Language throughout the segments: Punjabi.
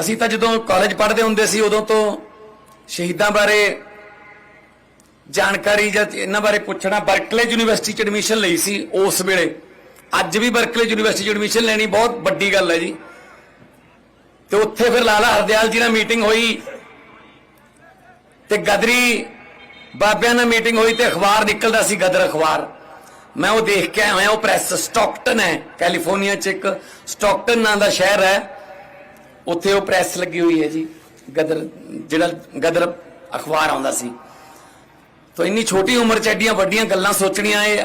ਅਸੀਂ ਤਾਂ ਜਦੋਂ ਕਾਲਜ ਪੜ੍ਹਦੇ ਹੁੰਦੇ ਸੀ, ਉਦੋਂ ਤੋਂ ਸ਼ਹੀਦਾਂ ਬਾਰੇ ਜਾਣਕਾਰੀ ਜਾਂ ਇਹਨਾਂ ਬਾਰੇ ਪੁੱਛਣਾ ਬਰਕਲੇ ਯੂਨੀਵਰਸਿਟੀ ਚ ਐਡਮਿਸ਼ਨ ਲਈ ਸੀ ਉਸ ਵੇਲੇ। ਅੱਜ ਵੀ ਬਰਕਲੇ ਯੂਨੀਵਰਸਿਟੀ ਚ ਐਡਮਿਸ਼ਨ ਲੈਣੀ ਬਹੁਤ ਵੱਡੀ ਗੱਲ ਹੈ ਜੀ। ਤੇ ਉੱਥੇ ਫਿਰ ਲਾਲਾ ਹਰਦਿਆਲ ਜੀ ਨਾਲ ਮੀਟਿੰਗ ਹੋਈ ਤੇ ਗਦਰੀ ਬਾਬਿਆਂ ਨਾਲ ਮੀਟਿੰਗ ਹੋਈ ਤੇ ਅਖਬਾਰ ਨਿਕਲਦਾ ਸੀ ਗਦਰ ਅਖਬਾਰ। ਮੈਂ ਉਹ ਦੇਖ ਕੇ ਆਇਆ ਉਹ ਪ੍ਰੈਸ ਸਟਾਕਟਨ ਹੈ ਕੈਲੀਫੋਰਨੀਆ ਚ ਇੱਕ ਸਟਾਕਟਨ ਨਾਂ ਦਾ ਸ਼ਹਿਰ ਹੈ। ਉੱਥੇ ਉਹ ਪ੍ਰੈਸ ਲੱਗੀ ਹੋਈ ਹੈ ਜੀ, ਗਦਰ, ਜਿਹੜਾ ਗਦਰ ਅਖਬਾਰ ਆਉਂਦਾ ਸੀ। ਤਾਂ ਇੰਨੀ ਛੋਟੀ ਉਮਰ 'ਚ ਐਡੀਆਂ ਵੱਡੀਆਂ ਗੱਲਾਂ ਸੋਚਣੀਆਂ ਇਹ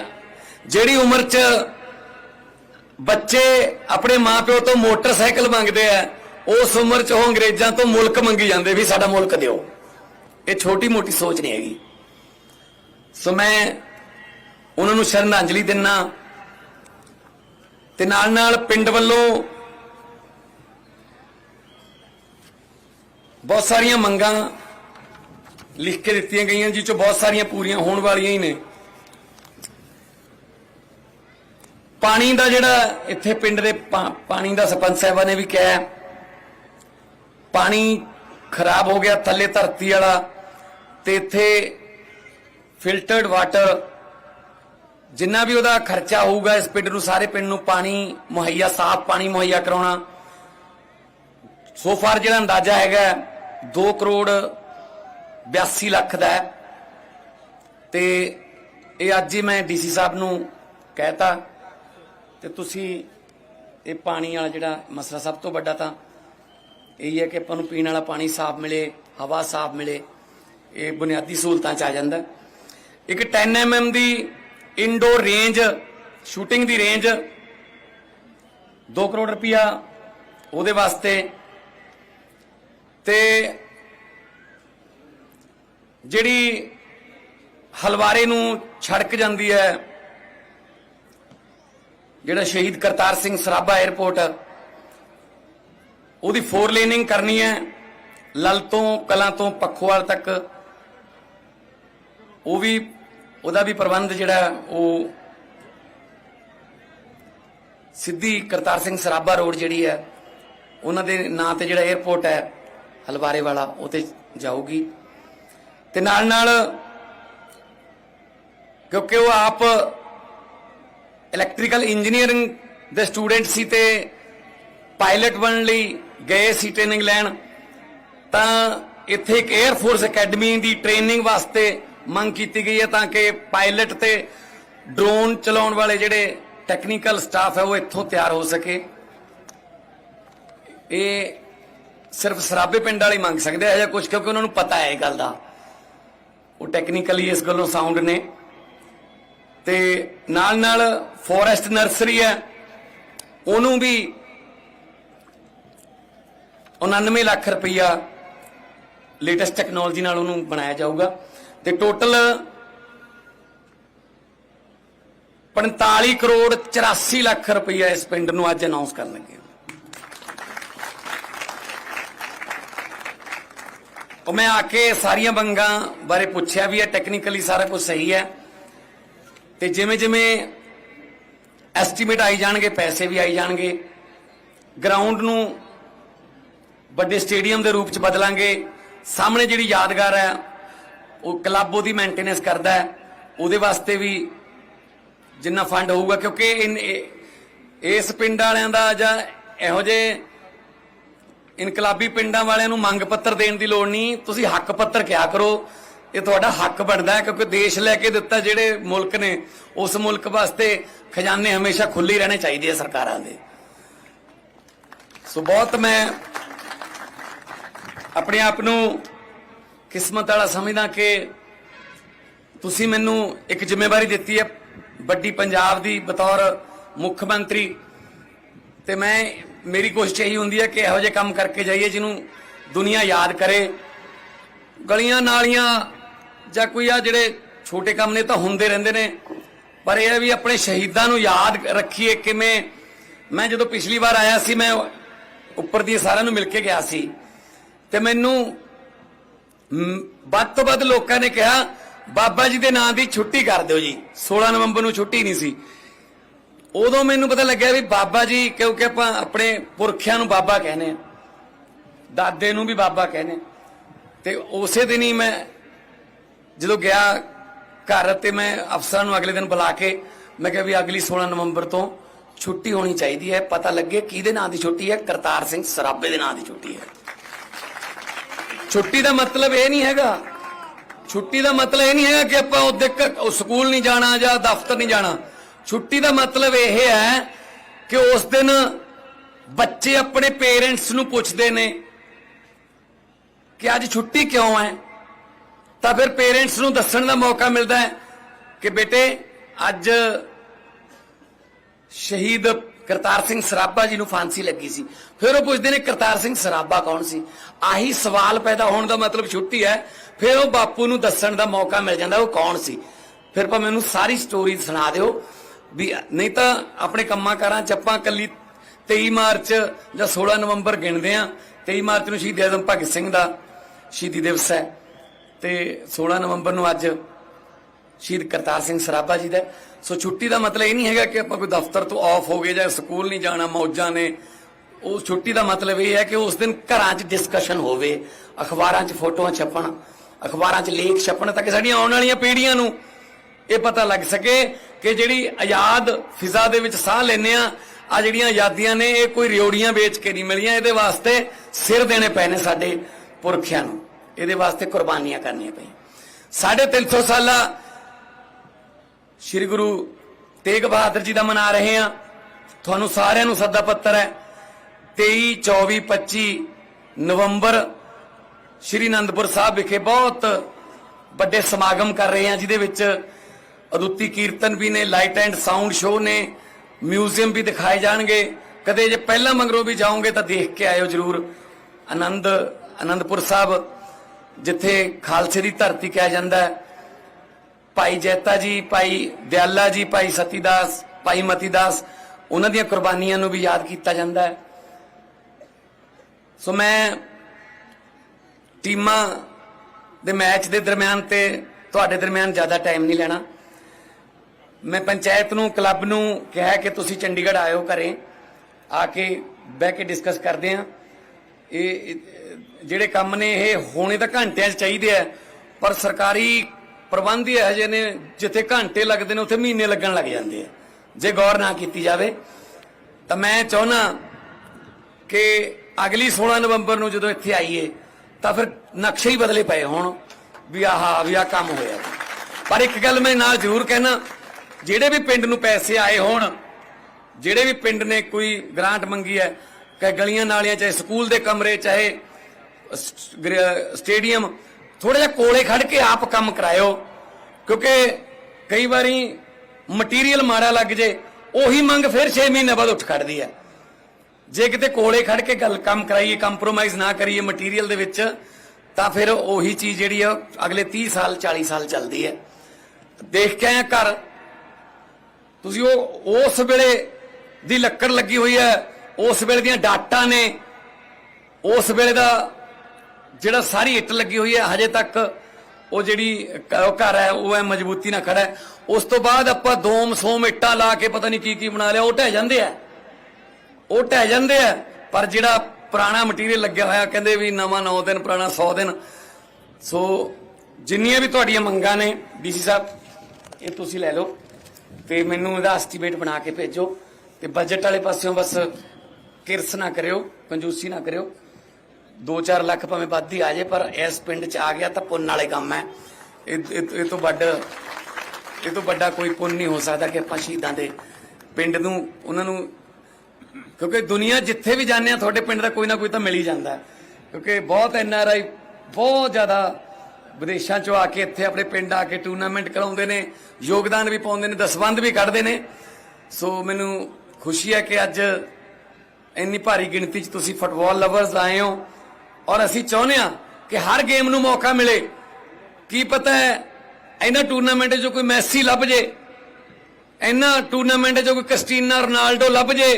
ਜਿਹੜੀ ਉਮਰ 'ਚ ਬੱਚੇ ਆਪਣੇ ਮਾਪਿਓ ਤੋਂ ਮੋਟਰਸਾਈਕਲ ਮੰਗਦੇ ਆ, ਉਸ ਉਮਰ 'ਚ ਉਹ ਅੰਗਰੇਜ਼ਾਂ ਤੋਂ ਮੁਲਕ ਮੰਗੀ ਜਾਂਦੇ ਵੀ ਸਾਡਾ ਮੁਲਕ ਦਿਓ। ਇਹ ਛੋਟੀ ਮੋਟੀ ਸੋਚ ਨਹੀਂ ਹੈਗੀ। ਸੋ ਮੈਂ ਉਹਨਾਂ ਨੂੰ ਸ਼ਰਧਾਂਜਲੀ ਦਿੰਨਾ। ਤੇ ਨਾਲ ਨਾਲ ਪਿੰਡ ਵੱਲੋਂ ਬਹੁਤ ਸਾਰੀਆਂ ਮੰਗਾਂ ਲਿਖ ਕੇ ਦਿੱਤੀਆਂ ਗਈਆਂ ਜਿਸ ਚੋਂ ਬਹੁਤ ਸਾਰੀਆਂ ਪੂਰੀਆਂ ਹੋਣ ਵਾਲੀਆਂ ਹੀ ਨੇ। ਪਾਣੀ ਦਾ ਜਿਹੜਾ ਇੱਥੇ ਪਿੰਡ ਦੇ ਪਾ- ਪਾਣੀ ਦਾ ਸਰਪੰਚ ਸਾਹਿਬਾਂ ਨੇ ਵੀ ਕਿਹਾ ਪਾਣੀ ਖਰਾਬ ਹੋ ਗਿਆ, ਥੱਲੇ ਧਰਤੀ ਵਾਲਾ, ਤੇ ਇੱਥੇ ਫਿਲਟਰਡ ਵਾਟਰ, ਜਿੰਨਾ ਵੀ ਉਹਦਾ ਖਰਚਾ ਹੋਊਗਾ, ਇਸ ਪਿੰਡ ਨੂੰ, ਸਾਰੇ ਪਿੰਡ ਨੂੰ ਪਾਣੀ, ਮੁਹੱਈਆ, ਸਾਫ਼ ਪਾਣੀ ਮੁਹੱਈਆ ਕਰਾਉਣਾ। ਸੋ ਫਾਰ ਜਿਹੜਾ ਅੰਦਾਜ਼ਾ ਹੈਗਾ 2 ਕਰੋੜ 82 ਲੱਖ ਦਾ ਹੈ ਤੇ ਇਹ ਅੱਜ ਹੀ ਮੈਂ ਡੀਸੀ ਸਾਹਿਬ ਨੂੰ ਕਹਿਤਾ ਤੇ ਤੁਸੀਂ ਇਹ ਪਾਣੀ ਵਾਲਾ ਜਿਹੜਾ ਮਸਲਾ ਸਭ ਤੋਂ ਵੱਡਾ ਤਾਂ ਇਹ ਹੈ ਕਿ ਆਪਾਂ ਨੂੰ ਪੀਣ ਵਾਲਾ ਪਾਣੀ ਸਾਫ਼ ਮਿਲੇ, ਹਵਾ ਸਾਫ਼ ਮਿਲੇ, ਇਹ ਬੁਨਿਆਦੀ ਸਹੂਲਤਾਂ ਚ ਆ ਜਾਂਦਾ ਹੈ। ਇੱਕ 10 mm ਦੀ ਇਨਡੋਰ ਰੇਂਜ ਸ਼ੂਟਿੰਗ ਦੀ ਰੇਂਜ 2 ਕਰੋੜ ਰੁਪਇਆ ਉਹਦੇ ਵਾਸਤੇ ਤੇ ਜਿਹੜੀ ਹਲਵਾਰੇ ਨੂੰ ਛੜਕ ਜਾਂਦੀ ਹੈ, ਜਿਹੜਾ ਸ਼ਹੀਦ ਕਰਤਾਰ ਸਿੰਘ ਸਰਾਭਾ 에ਅਰਪੋਰਟ ਉਹਦੀ ਫੋਰ ਲੇਨਿੰਗ ਕਰਨੀ ਹੈ, ਲਲ ਤੋਂ ਕਲਾਂ ਤੋਂ ਪੱਖੋਵਾਲ ਤੱਕ। ਉਹ ਵੀ, ਉਹਦਾ ਵੀ ਪ੍ਰਬੰਧ ਜਿਹੜਾ, ਉਹ ਸਿੱਧੀ ਕਰਤਾਰ ਸਿੰਘ ਸਰਾਭਾ ਰੋਡ ਜਿਹੜੀ ਹੈ, ਉਹਨਾਂ ਦੇ ਨਾਂ ਤੇ ਜਿਹੜਾ 에ਅਰਪੋਰਟ ਹੈ ਹਲਵਾਰੇ ਵਾਲਾ ਉਹ ਤੇ ਜਾਊਗੀ। ਤੇ ਨਾਲ ਨਾਲ ਕਿਉਂਕਿ ਉਹ ਆਪ ਇਲੈਕਟ੍ਰੀਕਲ ਇੰਜੀਨੀਅਰਿੰਗ ਦੇ ਸਟੂਡੈਂਟ ਸੀ ਤੇ ਪਾਇਲਟ ਬਣਨ ਲਈ ਗਏ ਸੀ ਟ੍ਰੇਨਿੰਗ ਲੈਣ, ਤਾਂ ਇੱਥੇ ਇੱਕ 에ਅਰ ਫੋਰਸ ਅਕੈਡਮੀ ਦੀ ਟ੍ਰੇਨਿੰਗ ਵਾਸਤੇ ਮੰਗ ਕੀਤੀ ਗਈ ਹੈ ਤਾਂ ਕਿ ਪਾਇਲਟ ਤੇ ਡਰੋਨ ਚਲਾਉਣ ਵਾਲੇ ਜਿਹੜੇ ਟੈਕਨੀਕਲ ਸਟਾਫ ਹੈ ਉਹ ਇੱਥੋਂ ਤਿਆਰ ਹੋ ਸਕੇ। ਇਹ ਸਿਰਫ ਸਰਾਬੇ ਪਿੰਡ ਵਾਲੇ ਮੰਗ ਸਕਦੇ ਆ ਜਾਂ ਕੁਝ ਕਿਉਂਕਿ ਉਹਨਾਂ ਨੂੰ ਪਤਾ ਹੈ ਇਹ ਗੱਲ ਦਾ। ਉਹ ਟੈਕਨੀਕਲੀ ਇਸ ਗੱਲੋਂ ਸਾਊਂਡ ਨੇ। ਤੇ ਨਾਲ ਨਾਲ ਫੋਰੈਸਟ ਨਰਸਰੀ ਹੈ। ਉਹਨੂੰ ਵੀ 99 ਲੱਖ ਰੁਪਈਆ ਲੇਟੈਸਟ ਟੈਕਨੋਲੋਜੀ ਨਾਲ ਉਹਨੂੰ ਬਣਾਇਆ ਜਾਊਗਾ। ਤੇ ਟੋਟਲ 45 ਕਰੋੜ 84 ਲੱਖ ਰੁਪਈਆ ਇਸ ਪਿੰਡ ਨੂੰ ਅੱਜ ਅਨਾਉਂਸ ਕਰਨ ਲੱਗੇ। ਉਹ ਮੈਂ ਆ ਕੇ ਸਾਰੀਆਂ ਬੰਗਾਂ ਬਾਰੇ ਪੁੱਛਿਆ ਵੀ ਹੈ ਟੈਕਨੀਕਲੀ ਸਾਰਾ ਕੁਝ ਸਹੀ ਹੈ। ਤੇ ਜਿਵੇਂ ਜਿਵੇਂ ਐਸਟੀਮੇਟ ਆਈ ਜਾਣਗੇ, ਪੈਸੇ ਵੀ ਆਈ ਜਾਣਗੇ ਗਰਾਊਂਡ ਨੂੰ ਵੱਡੇ ਸਟੇਡੀਅਮ ਦੇ ਰੂਪ ਚ ਬਦਲਾਂਗੇ, ਸਾਹਮਣੇ ਜਿਹੜੀ ਯਾਦਗਾਰ ਹੈ, ਉਹ ਕਲੱਬ ਉਹਦੀ ਮੇਨਟੇਨੈਂਸ ਕਰਦਾ ਹੈ, ਉਹਦੇ ਵਾਸਤੇ ਵੀ ਜਿੰਨਾ ਫੰਡ ਹੋਊਗਾ, ਕਿਉਂਕਿ ਇਨ- ਇਸ ਪਿੰਡ ਵਾਲਿਆਂ ਦਾ ਜਾਂ ਇਹੋ ਜਿਹੇ ਇਨਕਲਾਬੀ ਪਿੰਡਾਂ ਵਾਲਿਆਂ ਨੂੰ ਮੰਗ ਪੱਤਰ ਦੇਣ ਦੀ ਲੋੜ ਨਹੀਂ। ਤੁਸੀਂ ਹੱਕ ਪੱਤਰ ਕਿਆ ਕਰੋ? ਇਹ ਤੁਹਾਡਾ ਹੱਕ ਬਣਦਾ ਹੈ ਕਿਉਂਕਿ ਦੇਸ਼ ਲੈ ਕੇ ਦਿੱਤਾ ਜਿਹੜੇ ਮੁਲਕ ਨੇ, ਉਸ ਮੁਲਕ ਵਾਸਤੇ ਖਜ਼ਾਨੇ ਹਮੇਸ਼ਾ ਖੁੱਲੇ ਰਹਿਣੇ ਚਾਹੀਦੇ ਆ ਸਰਕਾਰਾਂ ਦੇ। ਸੋ ਬਹੁਤ ਮੈਂ ਆਪਣੇ ਆਪ ਨੂੰ ਕਿਸਮਤ ਵਾਲਾ ਸਮਝਦਾ ਕਿ ਤੁਸੀਂ ਮੈਨੂੰ ਇੱਕ ਜ਼ਿੰਮੇਵਾਰੀ ਦਿੱਤੀ ਹੈ, ਵੱਡੀ ਪੰਜਾਬ ਦੀ ਬਤੌਰ ਮੁੱਖ ਮੰਤਰੀ। ਤੇ ਮੈਂ ਮੇਰੀ ਕੋਸ਼ਿਸ਼ ਇਹੀ ਹੁੰਦੀ ਹੈ ਕਿ ਇਹੋ ਜਿਹੇ ਕੰਮ ਕਰਕੇ ਜਾਈਏ ਜਿਹਨੂੰ ਦੁਨੀਆ ਯਾਦ ਕਰੇ। ਗਲੀਆਂ ਨਾਲੀਆਂ ਜਾਂ ਕੋਈ ਆ ਜਿਹੜੇ ਛੋਟੇ ਕੰਮ ਨੇ ਤਾਂ ਹੁੰਦੇ ਰਹਿੰਦੇ ਨੇ। ਪਰ ਇਹ ਵੀ ਆਪਣੇ ਸ਼ਹੀਦਾਂ ਨੂੰ ਯਾਦ ਰੱਖੀਏ ਕਿਵੇਂ। ਮੈਂ ਜਦੋਂ ਪਿਛਲੀ ਵਾਰ ਆਇਆ ਸੀ, ਮੈਂ ਉੱਪਰ ਦੀ ਸਾਰਿਆਂ ਨੂੰ ਮਿਲ ਕੇ ਗਿਆ ਸੀ। ਤੇ ਮੈਨੂੰ ਵੱਧ ਤੋਂ ਵੱਧ ਲੋਕਾਂ ਨੇ ਕਿਹਾ, ਬਾਬਾ ਜੀ ਦੇ ਨਾਂ ਦੀ ਛੁੱਟੀ ਕਰ ਦਿਓ ਜੀ। 16 ਨਵੰਬਰ ਨੂੰ ਛੁੱਟੀ ਨਹੀਂ ਸੀ। ਉਦੋਂ ਮੈਨੂੰ ਪਤਾ ਲੱਗਿਆ ਵੀ ਬਾਬਾ ਜੀ, ਕਿਉਂਕਿ ਆਪਾਂ ਆਪਣੇ ਪੁਰਖਿਆਂ ਨੂੰ ਬਾਬਾ ਕਹਿੰਦੇ ਆ ਦਾਦੇ ਨੂੰ ਵੀ ਬਾਬਾ ਕਹਿੰਦੇ ਤੇ ਉਸੇ ਦਿਨ ਹੀ ਮੈਂ ਜਦੋਂ ਗਿਆ ਘਰ ਤੇ ਮੈਂ ਅਫਸਰਾਂ ਨੂੰ ਅਗਲੇ ਦਿਨ ਬੁਲਾ ਕੇ ਮੈਂ ਕਿਹਾ ਵੀ ਅਗਲੀ 16 ਨਵੰਬਰ ਤੋਂ ਛੁੱਟੀ ਹੋਣੀ ਚਾਹੀਦੀ ਹੈ। ਪਤਾ ਲੱਗੇ ਕਿਹਦੇ ਨਾਂ ਦੀ ਛੁੱਟੀ ਹੈ? ਕਰਤਾਰ ਸਿੰਘ ਸਰਾਬੇ ਦੇ ਨਾਂ ਦੀ ਛੁੱਟੀ ਹੈ। ਛੁੱਟੀ ਦਾ ਮਤਲਬ ਇਹ ਨਹੀਂ ਹੈਗਾ। ਛੁੱਟੀ ਦਾ ਮਤਲਬ ਇਹ ਨਹੀਂ ਹੈਗਾ ਕਿ ਆਪਾਂ ਉਹਦੇ ਸਕੂਲ ਨਹੀਂ ਜਾਣਾ ਜਾਂ ਦਫ਼ਤਰ ਨਹੀਂ ਜਾਣਾ। ਛੁੱਟੀ ਦਾ ਮਤਲਬ ਇਹ ਹੈ ਕਿ ਉਸ ਦਿਨ ਬੱਚੇ ਆਪਣੇ ਪੇਰੈਂਟਸ ਨੂੰ ਪੁੱਛਦੇ ਨੇ ਕਿ ਅੱਜ ਛੁੱਟੀ ਕਿਉਂ ਹੈ? ਤਾਂ ਫਿਰ ਪੇਰੈਂਟਸ ਨੂੰ ਦੱਸਣ ਦਾ ਮੌਕਾ ਮਿਲਦਾ ਹੈ ਕਿ ਬੇਟੇ, ਅੱਜ ਸ਼ਹੀਦ ਕਰਤਾਰ ਸਿੰਘ ਸਰਾਭਾ ਜੀ ਨੂੰ ਫਾਂਸੀ ਲੱਗੀ ਸੀ। ਫਿਰ ਉਹ ਪੁੱਛਦੇ ਨੇ, ਕਰਤਾਰ ਸਿੰਘ ਸਰਾਭਾ ਕੌਣ ਸੀ? ਆਹੀ ਸਵਾਲ ਪੈਦਾ ਹੋਣ ਦਾ ਮਤਲਬ ਛੁੱਟੀ ਹੈ। ਫਿਰ ਉਹ ਬਾਪੂ ਨੂੰ ਦੱਸਣ ਦਾ ਮੌਕਾ ਮਿਲ ਜਾਂਦਾ, ਉਹ ਕੌਣ ਸੀ? ਫਿਰ ਭਾਵੇਂ ਮੈਨੂੰ ਸਾਰੀ ਸਟੋਰੀ ਸੁਣਾ ਦਿਓ। ਵੀ ਨਹੀਂ ਤਾਂ ਆਪਣੇ ਕੰਮਾਂ ਕਾਰਾਂ ਚ ਆਪਾਂ ਕੱਲੀ 23 ਮਾਰਚ ਜਾਂ 16 ਨਵੰਬਰ ਗਿਣਦੇ ਆ 23 ਮਾਰਚ ਨੂੰ ਸ਼ਹੀਦ ਆਜ਼ਮ ਭਗਤ ਸਿੰਘ ਦਾ ਸ਼ਹੀਦੀ ਦਿਵਸ ਹੈ। ਤੇ 16 ਨਵੰਬਰ ਨੂੰ ਅੱਜ ਸ਼ਹੀਦ ਕਰਤਾਰ ਸਿੰਘ ਸਰਾਭਾ ਜੀ ਦਾ ਸੋ ਛੁੱਟੀ ਦਾ ਮਤਲਬ ਇਹ ਨਹੀਂ ਹੈਗਾ ਕਿ ਆਪਾਂ ਕੋਈ ਦਫ਼ਤਰ ਤੋਂ ਆਫ ਹੋ ਗਏ ਜਾਂ ਸਕੂਲ ਨਹੀਂ ਜਾਣਾ, ਮੌਜਾਂ ਨੇ। ਉਹ ਛੁੱਟੀ ਦਾ ਮਤਲਬ ਇਹ ਹੈ ਕਿ ਉਸ ਦਿਨ ਘਰਾਂ 'ਚ ਡਿਸਕਸ਼ਨ ਹੋਵੇ, ਅਖਬਾਰਾਂ 'ਚ ਫੋਟੋਆਂ ਛਪਣ, ਅਖਬਾਰਾਂ 'ਚ ਲੇਖ ਛਪਣ, ਤਾਂ ਕਿ ਸਾਡੀਆਂ ਆਉਣ ਵਾਲੀਆਂ ਪੀੜ੍ਹੀਆਂ ਨੂੰ ਇਹ ਪਤਾ ਲੱਗ ਸਕੇ ਕਿ ਜਿਹੜੀ ਆਜ਼ਾਦ ਫਿਜ਼ਾ ਦੇ ਵਿੱਚ ਸਾਹ ਲੈਨੇ ਆ ਆ ਜਿਹੜੀਆਂ ਆਜ਼ਾਦੀਆਂ ਨੇ, ਇਹ ਕੋਈ ਰਿਓੜੀਆਂ ਵੇਚ ਕੇ ਨਹੀਂ ਮਿਲੀਆਂ। ਇਹਦੇ ਵਾਸਤੇ ਸਿਰ ਦੇਣੇ ਪਏ ਨੇ ਸਾਡੇ ਪੁਰਖਿਆਂ ਨੂੰ। ਇਹਦੇ ਵਾਸਤੇ ਕੁਰਬਾਨੀਆਂ ਕਰਨੀਆਂ ਪਈਆਂ। ਸਾਢੇ 300 ਸਾਲਾ ਸ੍ਰੀ ਗੁਰੂ ਤੇਗ ਬਹਾਦਰ ਜੀ ਦਾ ਮਨਾ ਰਹੇ ਆ ਤੁਹਾਨੂੰ ਸਾਰਿਆਂ ਨੂੰ ਸੱਦਾ ਪੱਤਰ ਹੈ 23 24 25 ਨਵੰਬਰ ਸ੍ਰੀ ਅਨੰਦਪੁਰ ਸਾਹਿਬ ਵਿਖੇ ਬਹੁਤ ਵੱਡੇ ਸਮਾਗਮ ਕਰ ਰਹੇ ਆ ਜਿਹਦੇ ਵਿੱਚ ਅਦੁੱਤੀ ਕੀਰਤਨ ਵੀ ਨੇ ਲਾਈਟ ਐਂਡ ਸਾਊਂਡ ਸ਼ੋਅ ਨੇ ਮਿਊਜ਼ੀਅਮ ਵੀ ਦਿਖਾਏ ਜਾਣਗੇ। ਕਦੇ ਜੇ ਪਹਿਲਾਂ ਮੰਗਰੋਂ ਵੀ ਜਾਓਗੇ ਤਾਂ ਦੇਖ ਕੇ ਆਇਓ ਜਰੂਰ। ਆਨੰਦ, ਆਨੰਦਪੁਰ ਸਾਹਿਬ, ਜਿੱਥੇ ਖਾਲਸੇ ਦੀ ਧਰਤੀ ਕਿਹਾ ਜਾਂਦਾ ਹੈ। ਭਾਈ ਜੈਤਾ ਜੀ, ਭਾਈ ਦਿਆਲਾ ਜੀ, ਭਾਈ ਸਤੀਦਾਸ, ਭਾਈ ਮਤੀਦਾਸ, ਉਹਨਾਂ ਦੀਆਂ ਕੁਰਬਾਨੀਆਂ ਨੂੰ ਵੀ ਯਾਦ ਕੀਤਾ ਜਾਂਦਾ ਹੈ। ਸੋ ਮੈਂ ਟੀਮਾਂ ਦੇ ਮੈਚ ਦੇ ਦਰਮਿਆਨ ਤੇ ਤੁਹਾਡੇ ਦਰਮਿਆਨ ਜ਼ਿਆਦਾ ਟਾਈਮ ਨਹੀਂ ਲੈਣਾ। ਮੈਂ ਪੰਚਾਇਤ ਨੂੰ, ਕਲੱਬ ਨੂੰ ਕਿਹਾ ਕਿ ਤੁਸੀਂ ਚੰਡੀਗੜ੍ਹ ਆਇਓ ਘਰੇ, ਆ ਕੇ ਬਹਿ ਕੇ ਡਿਸਕਸ ਕਰਦੇ ਆ। ਇਹ ਜਿਹੜੇ ਕੰਮ ਨੇ, ਇਹ ਹੋਣੇ ਤਾਂ ਘੰਟਿਆਂ 'ਚ ਚਾਹੀਦੇ ਆ, ਪਰ ਸਰਕਾਰੀ ਪ੍ਰਬੰਧ ਹੀ ਇਹੋ ਜਿਹੇ ਨੇ, ਜਿੱਥੇ ਘੰਟੇ ਲੱਗਦੇ ਨੇ, ਉੱਥੇ ਮਹੀਨੇ ਲੱਗਣ ਲੱਗ ਜਾਂਦੇ ਆ। ਜੇ ਗੌਰ ਨਾ ਕੀਤੀ ਜਾਵੇ, ਤਾਂ ਮੈਂ ਚਾਹੁੰਦਾ ਕਿ ਅਗਲੀ 16 ਨਵੰਬਰ ਨੂੰ ਜਦੋਂ ਇੱਥੇ ਆਈਏ, ਤਾਂ ਫਿਰ ਨਕਸ਼ੇ ਹੀ ਬਦਲੇ ਪਏ ਹੋਣ, ਵੀ ਆਹ ਵੀ ਆਹ ਕੰਮ ਹੋਇਆ। ਪਰ ਇੱਕ ਗੱਲ ਮੈਂ ਨਾਲ ਜ਼ਰੂਰ ਕਹਿਣਾ ਜਿਹੜੇ ਵੀ ਪਿੰਡ ਨੂੰ ਪੈਸੇ ਆਏ ਹੋਣ, ਜਿਹੜੇ ਵੀ ਪਿੰਡ ਨੇ ਕੋਈ ਗ੍ਰਾਂਟ ਮੰਗੀ ਹੈ ਕਿ ਗਲੀਆਂ ਨਾਲੀਆਂ, ਚਾਹੇ ਸਕੂਲ ਦੇ ਕਮਰੇ, ਚਾਹੇ ਸਟੇਡੀਅਮ ਥੋੜਾ ਜਿਹਾ ਕੋਲੇ ਖੜ ਕੇ ਆਪ ਕੰਮ ਕਰਾਇਓ, ਕਿਉਂਕਿ ਕਈ ਵਾਰੀ ਮਟੀਰੀਅਲ ਮਾੜਾ ਲੱਗ ਜੇ, ਉਹੀ ਮੰਗ ਫਿਰ 6 ਮਹੀਨੇ ਬਾਅਦ ਉੱਠ ਖੜਦੀ ਹੈ। ਜੇ ਕਿਤੇ ਕੋਲੇ ਖੜ ਕੇ ਗੱਲ ਕੰਮ ਕਰਾਈਏ ਕੰਪਰੋਮਾਈਜ਼ ਨਾ ਕਰੀਏ ਮਟੀਰੀਅਲ ਦੇ ਵਿੱਚ, ਤਾਂ ਫਿਰ ਉਹੀ ਚੀਜ਼ ਜਿਹੜੀ ਆ, ਅਗਲੇ 30 ਸਾਲ 40 ਸਾਲ ਚੱਲਦੀ ਹੈ। ਦੇਖ ਕੇ ਆਇਆ ਘਰ ਤੁਸੀਂ ਉਹ, ਉਸ ਵੇਲੇ ਦੀ ਲੱਕੜ ਲੱਗੀ ਹੋਈ ਹੈ, ਉਸ ਵੇਲੇ ਦੀਆਂ ਡਾਟਾਂ ਨੇ, ਉਸ ਵੇਲੇ ਦਾ ਜਿਹੜਾ ਸਾਰੀ ਇੱਟ ਲੱਗੀ ਹੋਈ ਹੈ, ਹਜੇ ਤੱਕ ਉਹ ਜਿਹੜੀ ਘਰ ਹੈ, ਉਹ ਐ ਮਜ਼ਬੂਤੀ ਨਾਲ ਖੜਾ ਹੈ। ਉਸ ਤੋਂ ਬਾਅਦ ਆਪਾਂ ਦੋਮ ਸੋਮ ਇੱਟਾਂ ਲਾ ਕੇ ਪਤਾ ਨਹੀਂ ਕੀ ਕੀ ਬਣਾ ਲਿਆ, ਉਹ ਢਹਿ ਜਾਂਦੇ ਆ। ਉਹ ਢਹਿ ਜਾਂਦੇ ਆ, ਪਰ ਜਿਹੜਾ ਪੁਰਾਣਾ ਮਟੀਰੀਅਲ ਲੱਗਿਆ ਹੋਇਆ, ਕਹਿੰਦੇ ਵੀ ਨਵਾਂ 9 ਦਿਨ, ਪੁਰਾਣਾ 100 ਦਿਨ। ਸੋ ਜਿੰਨੀਆਂ ਵੀ ਤੁਹਾਡੀਆਂ ਮੰਗਾਂ ਨੇ, ਡੀਸੀ ਸਾਹਿਬ, ਇਹ ਤੁਸੀਂ ਲੈ ਲਓ। ਤੇ ਮੈਨੂੰ ਇਹਦਾ ਐਸਟੀਮੇਟ ਬਣਾ ਕੇ ਭੇਜੋ ਤੇ ਬਜਟ ਵਾਲੇ ਪਾਸਿਓਂ ਬਸ ਕਿਰਸ ਨਾ ਕਰਿਓ, ਕੰਜੂਸੀ ਨਾ ਕਰਿਓ। 2-4 ਲੱਖ ਭਾਵੇਂ ਵੱਧ ਹੀ ਆ ਜੇ, ਪਰ ਇਸ ਪਿੰਡ 'ਚ ਆ ਗਿਆ ਤਾਂ ਪੁੰਨ ਵਾਲੇ ਕੰਮ ਹੈ। ਇਹ ਤੋਂ ਵੱਡ, ਇਹ ਤੋਂ ਵੱਡਾ ਕੋਈ ਪੁੰਨ ਨਹੀਂ ਹੋ ਸਕਦਾ ਕਿ ਆਪਾਂ ਸ਼ਹੀਦਾਂ ਦੇ ਪਿੰਡ ਨੂੰ, ਉਹਨਾਂ ਨੂੰ, ਕਿਉਂਕਿ ਦੁਨੀਆ ਜਿੱਥੇ ਵੀ ਜਾਂਦੇ ਆ, ਤੁਹਾਡੇ ਪਿੰਡ ਦਾ ਕੋਈ ਨਾ ਕੋਈ ਤਾਂ ਮਿਲ ਹੀ ਜਾਂਦਾ। ਕਿਉਂਕਿ ਬਹੁਤ ਐਨ ਆਰ ਆਈ ਬਹੁਤ ਜ਼ਿਆਦਾ ਵਿਦੇਸ਼ਾਂ ਚੋਂ ਆ ਕੇ ਇੱਥੇ ਆਪਣੇ ਪਿੰਡ ਆ ਕੇ ਟੂਰਨਾਮੈਂਟ ਕਰਾਉਂਦੇ ਨੇ, ਯੋਗਦਾਨ ਵੀ ਪਾਉਂਦੇ ਨੇ, ਦਸਵੰਧ ਵੀ ਕੱਢਦੇ ਨੇ। ਸੋ ਮੈਨੂੰ ਖੁਸ਼ੀ ਹੈ ਕਿ ਅੱਜ ਇੰਨੀ ਭਾਰੀ ਗਿਣਤੀ 'ਚ ਤੁਸੀਂ ਫੁੱਟਬਾਲ ਲਵਰਸ ਆਏ ਹੋ। ਔਰ ਅਸੀਂ ਚਾਹੁੰਦੇ ਆ ਕਿ ਹਰ ਗੇਮ ਨੂੰ ਮੌਕਾ ਮਿਲੇ। ਕੀ ਪਤਾ ਹੈ, ਇਹਨਾਂ ਟੂਰਨਾਮੈਂਟ 'ਚ ਕੋਈ ਮੈਸੀ ਲੱਭ ਜੇ, ਇਹਨਾਂ ਟੂਰਨਾਮੈਂਟ 'ਚ ਕੋਈ ਕ੍ਰਿਸਟੀਨਾ ਰੋਨਾਲਡੋ ਲੱਭ ਜੇ,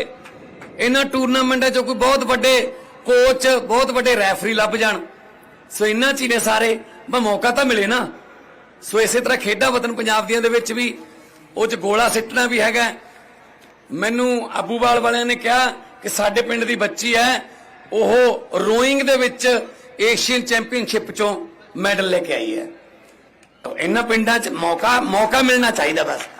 ਇਹਨਾਂ ਟੂਰਨਾਮੈਂਟਾਂ 'ਚ ਕੋਈ ਬਹੁਤ ਵੱਡੇ ਕੋਚ ਬਹੁਤ ਵੱਡੇ ਰੈਫਰੀ ਲੱਭ ਜਾਣ। ਸੋ ਇਹਨਾਂ ਚ ਹੀ ਨੇ ਸਾਰੇ। ਬਸ ਮੌਕਾ ਤਾਂ ਮਿਲੇ ਨਾ। ਸੋ ਇਸੇ ਤਰ੍ਹਾਂ ਖੇਡਾਂ ਵਤਨ ਪੰਜਾਬ ਦੀਆਂ ਦੇ ਵਿੱਚ ਵੀ ਉਹ ਚ ਗੋਲਾ ਸਿੱਟਣਾ ਵੀ ਹੈਗਾ। ਮੈਨੂੰ ਅਬੂਵਾਲ ਵਾਲਿਆਂ ਨੇ ਕਿਹਾ ਕਿ ਸਾਡੇ ਪਿੰਡ ਦੀ ਬੱਚੀ ਹੈ, ਉਹ ਰੋਇੰਗ ਦੇ ਵਿੱਚ ਏਸ਼ੀਅਨ ਚੈਂਪੀਅਨਸ਼ਿਪ ਚੋਂ ਮੈਡਲ ਲੈ ਕੇ ਆਈ ਹੈ। ਤਾਂ ਇਹਨਾਂ ਪਿੰਡਾਂ 'ਚ ਮੌਕਾ ਮੌਕਾ ਮਿਲਣਾ ਚਾਹੀਦਾ ਬਸ।